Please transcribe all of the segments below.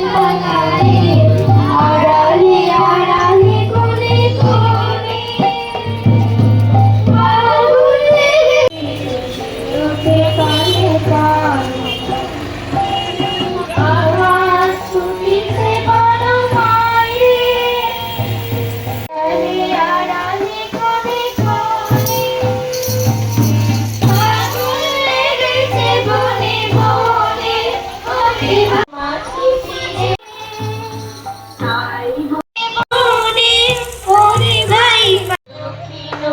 Gracias.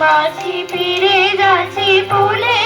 বাসি ফিরে যাচ্ছে ফুলে।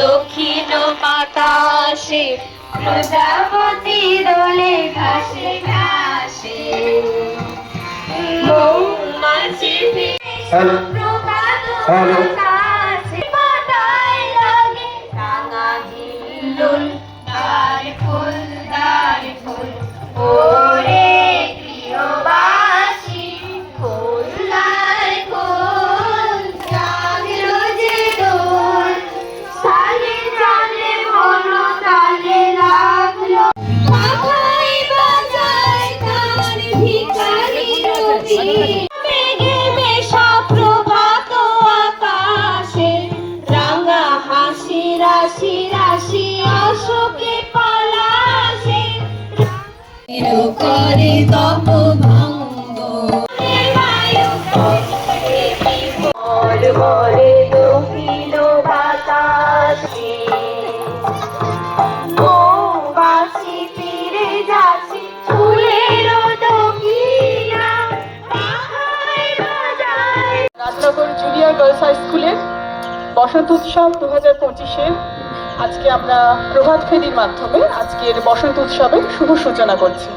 দক্ষিণ বাতাসে প্রজাপতি দলে ঘাসে ঘাসে। মৌমাছি প্রভাত রাশি রাশি অশোকে পালাসে করে তপভা বসন্ত উৎসব দু হাজার পঁচিশে। আজকে আমরা প্রভাত ফেরির মাধ্যমে আজকের বসন্ত উৎসবের শুভ সূচনা করছি।